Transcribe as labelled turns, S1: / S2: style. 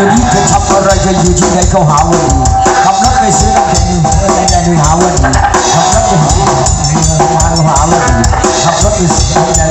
S1: ดี๋ยวนี้เธอทำอะไรจะอยู่ที่ไหนก็หาวันทำแล้วไปซื้อน้ำแข็งไม่ได้ด้วยหาวันทำแล้วไปหาเงินมาก็หาวันทำแล้วไปซื้อไม่ไ